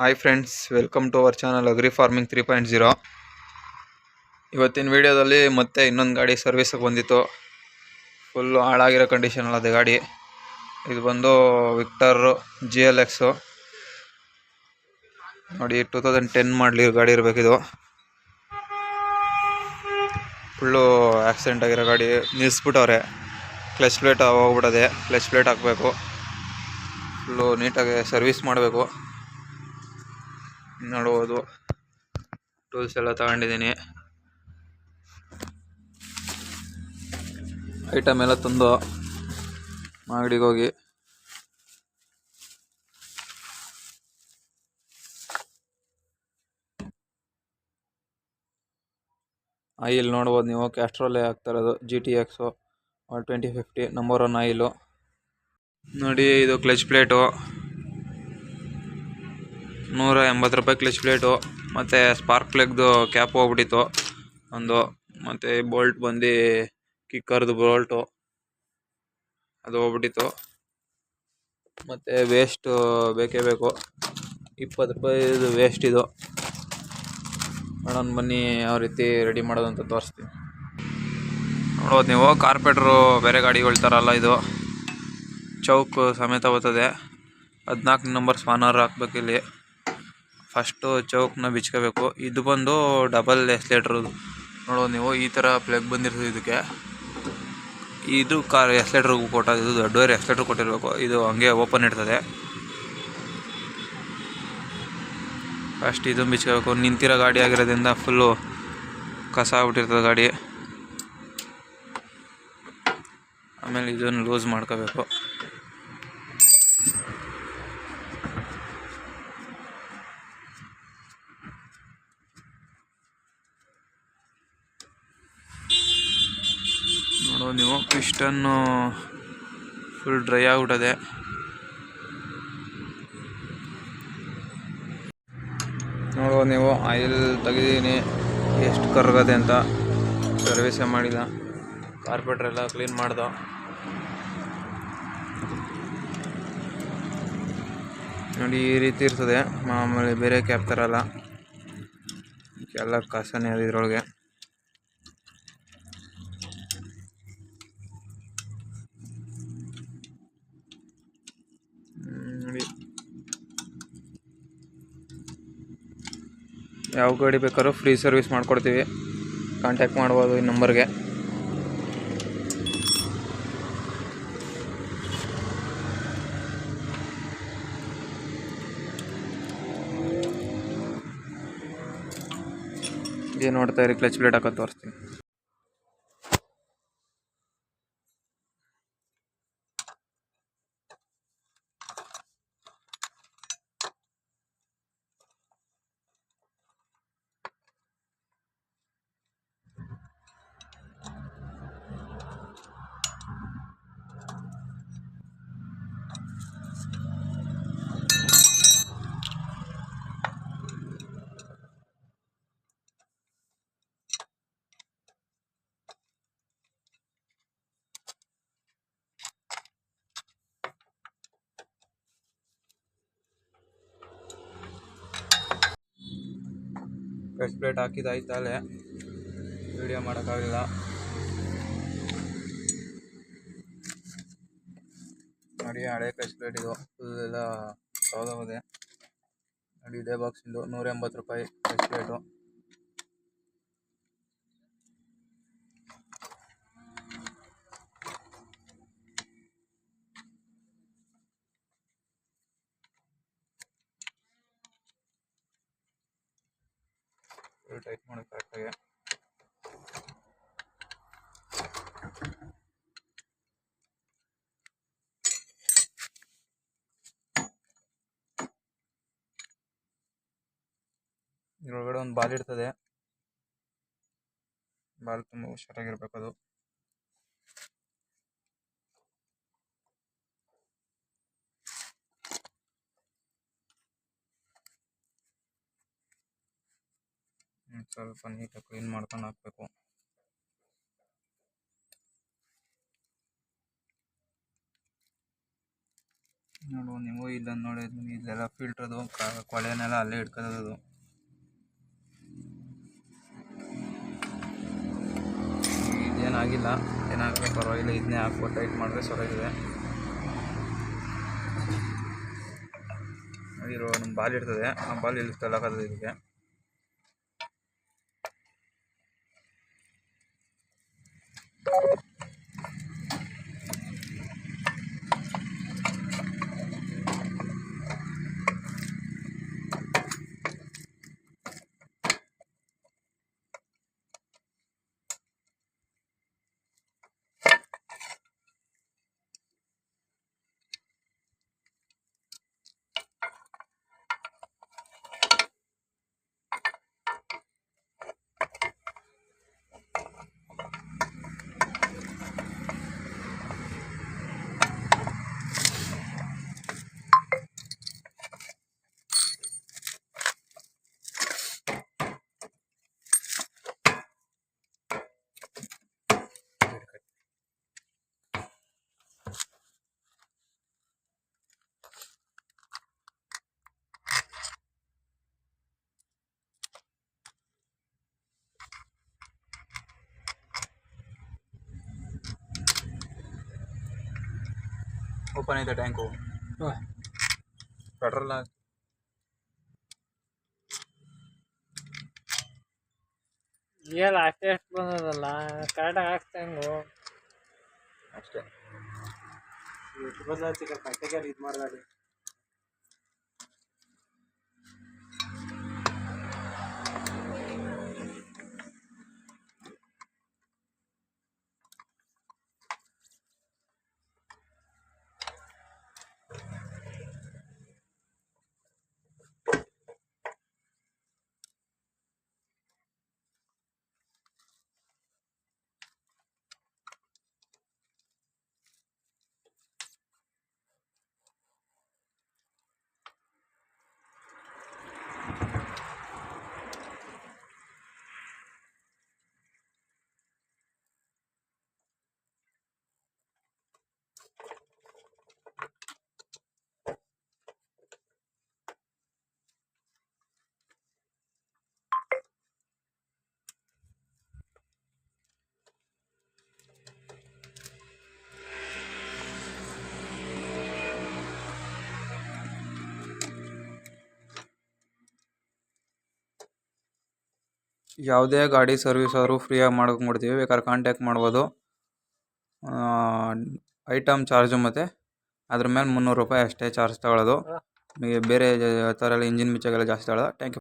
Hi friends welcome to our channel agri farming three point zero ಇವತ್ತಿನ ವಿಡಿಯೋದಲ್ಲಿ ಮತ್ತೆ ಇನ್ನೊಂದು ಗಾಡಿ ಸರ್ವಿಸಿಗೆ ಬಂದಿತ್ತು. ಫುಲ್ಲು ಹಾಳಾಗಿರೋ ಕಂಡೀಷನ್ ಅದೇ ಗಾಡಿ. ಇದು ಬಂದು ವಿಕ್ಟರ್ ಜಿ ಎಲ್ ಎಕ್ಸು ನೋಡಿ ಟೂ ತೌಸಂಡ್ ಟೆನ್ ಮಾಡಲಿ ಗಾಡಿ ಇರಬೇಕಿದು ಫುಲ್ಲು ಆಕ್ಸಿಡೆಂಟ್ ಆಗಿರೋ ಗಾಡಿ. ನಿಲ್ಲಿಸ್ಬಿಟ್ಟವ್ರೆ ಕ್ಲಚ್ ಪ್ಲೇಟ್ ಹೋಗ್ಬಿಡದೆ ಕ್ಲಚ್ ಪ್ಲೇಟ್ ಹಾಕಬೇಕು. ಫುಲ್ಲು ನೀಟಾಗಿ ಸರ್ವಿಸ್ ಮಾಡಬೇಕು. ನೋಡ್ಬೋದು. ಟೂಲ್ಸ್ ಎಲ್ಲ ತಗೊಂಡಿದ್ದೀನಿ. ಐಟಮ್ ಎಲ್ಲ ತಂದು ಮಾಗಡಿಗೆ ಹೋಗಿ. ಆಯಿಲ್ ನೋಡ್ಬೋದು ನೀವು. ಕ್ಯಾಸ್ಟ್ರೋಲೇ ಹಾಕ್ತಾರದು G T X twenty fifty number one oil ನೋಡಿ, ಇದು ಕ್ಲಚ್ ಪ್ಲೇಟು ನೂರ ಎಂಬತ್ತು ರೂಪಾಯಿ ಕ್ಲಚ್ ಪ್ಲೇಟು, ಮತ್ತು ಸ್ಪಾರ್ಕ್ ಪ್ಲಗ್ದು ಕ್ಯಾಪ್ ಹೋಗ್ಬಿಟ್ಟಿತ್ತು. ಒಂದು, ಮತ್ತು ಬೋಲ್ಟ್ ಬಂದು ಕಿಕ್ಕರ್ದು ಬೋಲ್ಟು ಅದು ಹೋಗ್ಬಿಟ್ಟಿತ್ತು. ಮತ್ತು ವೇಸ್ಟು ಬೇಕೇ ಬೇಕು. ಇಪ್ಪತ್ತು ರೂಪಾಯಿದು ವೇಸ್ಟ್ ಇದು. ನೋಡೋಣ, ಬನ್ನಿ ಯಾವ ರೀತಿ ರೆಡಿ ಮಾಡೋದು ಅಂತ ತೋರಿಸ್ತೀನಿ. ನೋಡೋದು ನೀವು ಕಾರ್ಪೆಟ್ರು ಬೇರೆ ಗಾಡಿಗಳು ಥರ ಇದು. ಚೌಕ್ ಸಮೇತ ಬರ್ತದೆ. ಹದಿನಾಲ್ಕು ನಂಬರ್ ಸ್ಪಾನರ್ ಹಾಕ್ಬೇಕು ಇಲ್ಲಿ ಫಸ್ಟು ಚೌಕ್ನ ಬಿಚ್ಕೋಬೇಕು. ಇದು ಬಂದು ಡಬಲ್ ಎಸ್ಲೇಟ್ರದು ನೋಡೋದು ನೀವು ಈ ಥರ ಪ್ಲಗ್ ಬಂದಿರ್ತದೆ ಇದಕ್ಕೆ. ಇದು ಕಾರ್ ಎಸ್ಲೇಟ್ರ್ ಕೊಟ್ಟಾಗ ಇದು ದೊಡ್ಡವರೆ ಎಸ್ಲೇಟ್ರ್ ಕೊಟ್ಟಿರಬೇಕು. ಇದು ಹಂಗೆ ಓಪನ್ ಇರ್ತದೆ. ಫಸ್ಟ್ ಇದು ಬಿಚ್ಕೋಬೇಕು. ನಿಂತಿರೋ ಗಾಡಿ ಆಗಿರೋದ್ರಿಂದ ಫುಲ್ಲು ಕಸ ಆಗ್ಬಿಟ್ಟಿರ್ತದೆ ಗಾಡಿ. ಆಮೇಲೆ ಇದನ್ನು ಲೂಸ್ ಮಾಡ್ಕೋಬೇಕು. ನೀವು ಪಿಸ್ಟನ್ನು ಫುಲ್ ಡ್ರೈ ಆಗ್ಬಿಟ್ಟದೆ. ನೋಡುವ ನೀವು, ಆಯಿಲ್ ತೆಗೆದೀನಿ. ಎಷ್ಟು ಕರ್ಗದೆ ಅಂತ ಸರ್ವಿಸೇ ಮಾಡಿಲ್ಲ. ಕಾರ್ಪೆಟ್ರ್ ಎಲ್ಲ ಕ್ಲೀನ್ ಮಾಡ್ದ. ನೋಡಿ, ಈ ರೀತಿ ಇರ್ತದೆ. ಮಾಮೂಲಿ ಬೇರೆ ಕ್ಯಾಪ್ ಥರ ಎಲ್ಲ ಕಸನೇ ಅದು ಇದ್ರೊಳಗೆ. ಯಾವ ಗಾಡಿ ಬೇಕಾದ್ರೂ ಫ್ರೀ ಸರ್ವಿಸ್ ಮಾಡಿಕೊಡ್ತೀವಿ. ಕಾಂಟ್ಯಾಕ್ಟ್ ಮಾಡ್ಬೋದು ಈ ನಂಬರ್ಗೆ ಏನು ನೋಡ್ತಾ ಇರಿ ಕ್ಲಚ್ ಪ್ಲೇಟ್ ಹಾಕೋದು ತೋರಿಸ್ತೀನಿ. ಕ್ಲಚ್ ಪ್ಲೇಟ್ ಹಾಕಿದಾಯ್ತು ಅಲ್ಲೇ ವಿಡಿಯೋ ಮಾಡೋಕ್ಕಾಗಲಿಲ್ಲ ನೋಡಿ, ಹಳೆ ಫ್ರೆಶ್ ಪ್ಲೇಟ್ ಇದು. ಫುಲ್ ಎಲ್ಲ ಸೌದೋಗಿದೆ ನೋಡಿ, ಇದೇ ಬಾಕ್ಸಿಂದು ನೂರ ಎಂಬತ್ತು ರೂಪಾಯಿ ಫ್ರೆಶ್ ಪ್ಲೇಟು. ಟೈಪ್ ಮಾಡಿ ಕರೆಕ್ಟಾಗಿ ಇದ್ರೊಳಗಡೆ ಒಂದು ಬಾಲ್ ಇರ್ತದೆ. ಬಾಲ್ ತುಂಬ ಹುಷಾರಾಗಿರ್ಬೇಕು ಅದು. ಸ್ವಲ್ಪ ನೀಟಾಗಿ ಕ್ಲೀನ್ ಮಾಡ್ಕೊಂಡು ಹಾಕ್ಬೇಕು. ನೋಡು ನೀವು ಇಲ್ಲೊಂದು ನೋಡಿದ್ವಿ ಇಲ್ಲೆಲ್ಲ ಫಿಲ್ಟ್ರದು ಕೊಳೆನೆಲ್ಲ ಅಲ್ಲೇ ಇಟ್ಕೊಳ್ಳೋದು ಇದೇನಾಗಿಲ್ಲ ಏನಾಗಲ್ಲ ಪರವಾಗಿಲ್ಲ, ಇದನ್ನೇ ಹಾಕ್ಬಿಟ್ಟು ಟೈಟ್ ಮಾಡಿದ್ರೆ ಸರಿಯಾಗಿದೆ ಇರೋ ನಮ್ಮ ಬಾಲ್ ಇರ್ತದೆ, ಆ ಬಾಲ್ ಇಲ್ಲಿ you ಓಪನ್ ಐತೆ ಟ್ಯಾಂಕು ಪೆಟ್ರೋಲ್ ಏಲ್ಲ ಅಷ್ಟೇ ಎಷ್ಟು ಬಂದದಲ್ಲ ಕರೆಕ್ಟಾಗಿ ಹಾಕ್ತಂಗು ಅಷ್ಟೇ ಎಷ್ಟು ಬಂದ ಕಟ್ಟೆಗೆ ಇದು ಮಾಡ್ದಾಡಿ ಯಾವುದೇ ಗಾಡಿ ಸರ್ವಿಸ್ ಆದರೂ ಫ್ರೀಯಾಗಿ ಮಾಡ್ಕೊಂಡ್ಬಿಡ್ತೀವಿ ಬೇಕಾದ್ರೆ ಕಾಂಟ್ಯಾಕ್ಟ್ ಮಾಡ್ಬೋದು. ಐಟಮ್ ಚಾರ್ಜು ಮತ್ತು ಅದ್ರ ಮೇಲೆ ಮುನ್ನೂರು ರೂಪಾಯಿ ಅಷ್ಟೇ ಚಾರ್ಜ್ ತಗೊಳ್ಳೋದು ನಿಮಗೆ ಬೇರೆ ಥರ ಎಲ್ಲ ಇಂಜಿನ್ ಮಿಚ್ಚಾಗೆಲ್ಲ ಜಾಸ್ತಿ ತಗೊಳ್ಳೋಲ್ಲ ಟ್ಯಾಂಕ್ ಯು